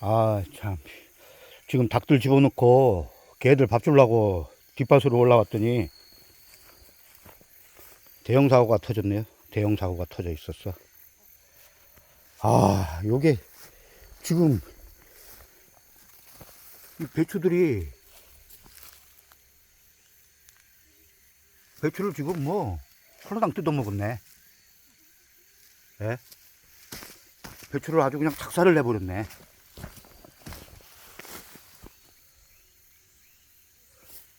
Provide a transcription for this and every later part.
아, 참. 지금 닭들 집어넣고 개들 밥 주려고 뒷밭으로 올라왔더니 대형 사고가 터졌네요. 대형 사고가 터져 있었어. 아, 요게 지금 이 배추들이 배추를 지금 뭐 홀라당 뜯어먹었네. 예? 배추를 아주 그냥 작살을 내버렸네.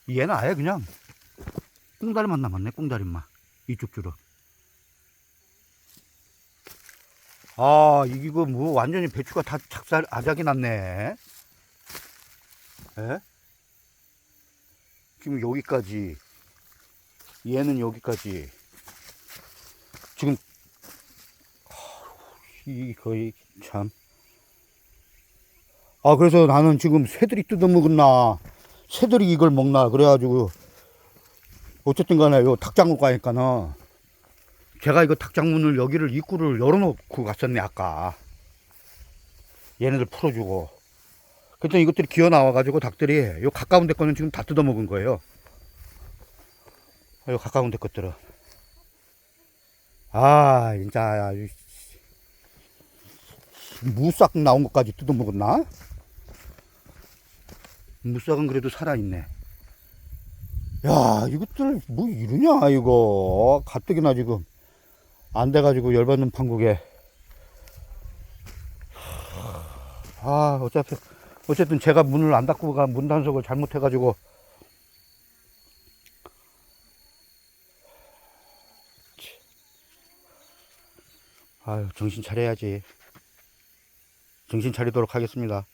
얘는 아예 그냥 꽁다리만 남았네, 꽁다리만. 이쪽 줄은. 아, 이거 뭐 완전히 배추가 다 작살, 아작이 났네. 예? 지금 여기까지. 얘는 여기까지. 지금, 이 거의 참. 아, 그래서 나는 지금 새들이 뜯어먹었나, 새들이 이걸 먹나, 그래가지고, 어쨌든 간에 요 닭장을 가니까는, 제가 이거 닭장문을 여기를 입구를 열어놓고 갔었네, 아까. 얘네들 풀어주고. 그랬더니 이것들이 기어 나와가지고 닭들이 요 가까운 데 거는 지금 다 뜯어먹은 거예요. 요 가까운 데 것들은. 아, 진짜, 무싹 나온 것까지 뜯어먹었나? 무싹은 그래도 살아있네. 야, 이것들 뭐 이러냐, 이거. 가뜩이나 지금 안 돼가지고 열받는 판국에. 아, 어차피, 어쨌든 제가 문을 안 닫고 가, 문 단속을 잘못해가지고. 아유, 정신 차려야지. 정신 차리도록 하겠습니다.